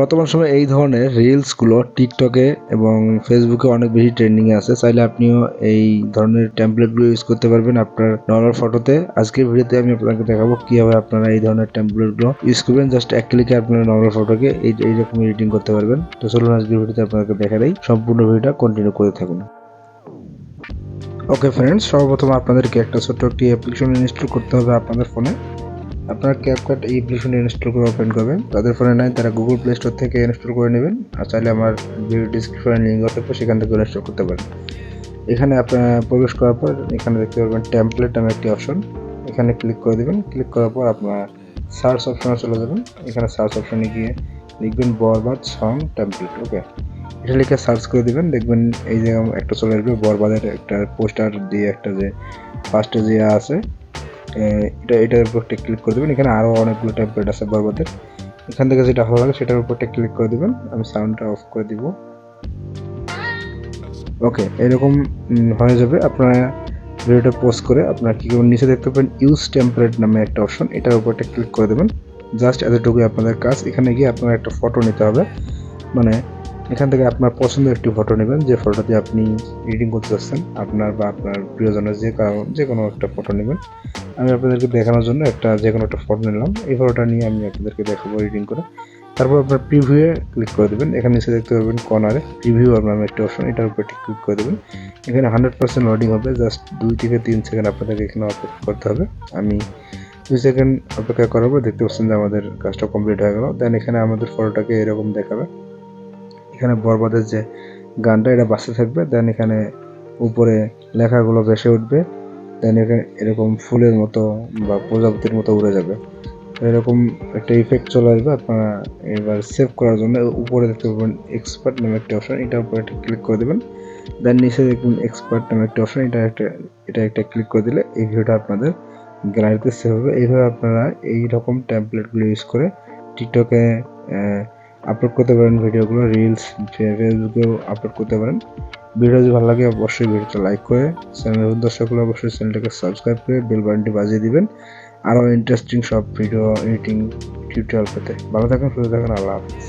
বর্তমান সময়ে এই ধরনের রিলসগুলো টিকটকে এবং ফেসবুকে অনেক বেশি ট্রেন্ডিংয়ে আছে। চাইলে আপনিও এই ধরনের টেমপ্লেটগুলো ইউজ করতে পারবেন আপনার নর্মাল ফটোতে আজকের ভিডিওতে আমি আপনাকে দেখাবো কীভাবে আপনারা এই ধরনের টেমপ্লেটগুলো ইউজ করবেন। জাস্ট এক ক্লিকে আপনার নর্মাল ফটোকে এই এইরকম এডিটিং করতে পারবেন। তো চলুন আজকের ভিডিওতে আপনাকে দেখা দেয় সম্পূর্ণ ভিডিওটা কন্টিনিউ করে থাকুন। ওকে ফ্রেন্ডস সর্বপ্রথম আপনাদেরকে একটা ছোট্ট একটি অ্যাপ্লিকেশন ইনস্টল করতে হবে আপনাদের ফোনে আপনারা ক্যাপকাট এই অ্যাপ্লিকেশন ইনস্টল করে ওপেন করবেন। তাদের ফোনে নাই, তারা গুগল প্লে স্টোর থেকে ইনস্টল করে নেবেন। আর চাইলে আমার ভিডিও ডিসক্রিপশনে লিঙ্ক থাকবে সেখান থেকে ইনস্টল করতে পারেন এখানে আপনারা প্রবেশ করার পর এখানে দেখতে পারবেন টেমপ্লেট নামে একটি অপশন এখানে ক্লিক করে দেবেন। ক্লিক করার পর আপনার সার্চ অপশনে চলে যাবেন। এখানে সার্চ অপশনে গিয়ে লিখবেন বরবাদ সং টেমপ্লেট ওকে এটা লিখে সার্চ করে দিবেন। দেখবেন এই যে একটা চলে আসবে বরবাদের একটা পোস্টার দিয়ে একটা যে ফার্স্টে যে আছে এটা, এটার উপর একটা ক্লিক করে দেবেন। এখানে আরও অনেকগুলো টেমপ্লেট আছে বরবাদের এখান থেকে যেটা ভালো লাগে সেটার উপর একটা ক্লিক করে দিবেন। আমি সাউন্ডটা অফ করে দিব। ওকে এরকম হয়ে যাবে। আপনারা ভিডিওটা পোস্ট করে আপনারা কী করবেন নিচে দেখতে পাবেন ইউজ টেমপ্লেট নামে একটা অপশন এটার উপর একটা ক্লিক করে দেবেন। জাস্ট এতটুকুই আপনাদের কাজ। এখানে গিয়ে আপনার একটা ফটো নিতে হবে। মানে এখান থেকে আপনার পছন্দের একটি ফটো নেবেন। যে ফটো দিয়ে আপনি এডিটিং করতে চাচ্ছেন আপনার বা আপনার প্রিয়জনের যে কারণ যে কোনো একটা ফটো নেবেন। আমি আপনাদেরকে দেখানোর জন্য একটা, যে কোনো একটা ফটো নিলাম। এই ফটোটা নিয়ে আমি আপনাদেরকে দেখাবো এডিটিং করে। তারপর আপনার প্রিভিউয়ে ক্লিক করে দেবেন। এখানে নিচে দেখতে পাবেন কর্নারে প্রিভিউ আপনার একটি অপশন এটার উপর ক্লিক করে দেবেন। এখানে হান্ড্রেড পার্সেন্ট লোডিং হবে। জাস্ট দুই থেকে তিন সেকেন্ড আপনাদেরকে এখানে অপেক্ষা করতে হবে। আমি দুই সেকেন্ড অপেক্ষা করার পর দেখতে পাচ্ছেন যে আমাদের কাজটা কমপ্লিট হয়ে গেল। দেন এখানে আমাদের ফটোটাকে এরকম দেখাবে। এখানে বরবাদের যে গানটা, এটা বাসতে থাকবে। দেন এখানে উপরে লেখাগুলো ভেসে উঠবে। দেন এখানে এরকম ফুলের মতো বা প্রজাপতির মতো উড়ে যাবে। এরকম একটা ইফেক্ট চলে আসবে আপনারা এবার সেভ করার জন্য। উপরে দেখতে পাবেন এক্সপার্ট নামে একটা অপশন এটার উপরে একটা ক্লিক করে দেবেন। দেন নিচে দেখবেন এক্সপার্ট নামে একটা অপশন এটা একটা এটা একটা ক্লিক করে দিলে এই ভিডিওটা আপনাদের গ্যালারিতে সেভ হবে। এইভাবে আপনারা এই রকম ট্যাম্পলেটগুলো ইউজ করে টিকটকে আপলোড করতে পারেন ভিডিওগুলো রিলস ফেসবুকেও আপলোড করতে পারেন। ভিডিও যদি ভালো লাগে, অবশ্যই ভিডিওটা লাইক করে চ্যানেলের দর্শকগুলো অবশ্যই চ্যানেলটাকে সাবস্ক্রাইব করে বেল বাটনটি বাজিয়ে দিবেন। আরও ইন্টারেস্টিং সব ভিডিও এডিটিং টিউটোরিয়াল পেতে। ভালো থাকেন, সুস্থ থাকেন, আল্লাহ হাফিজ।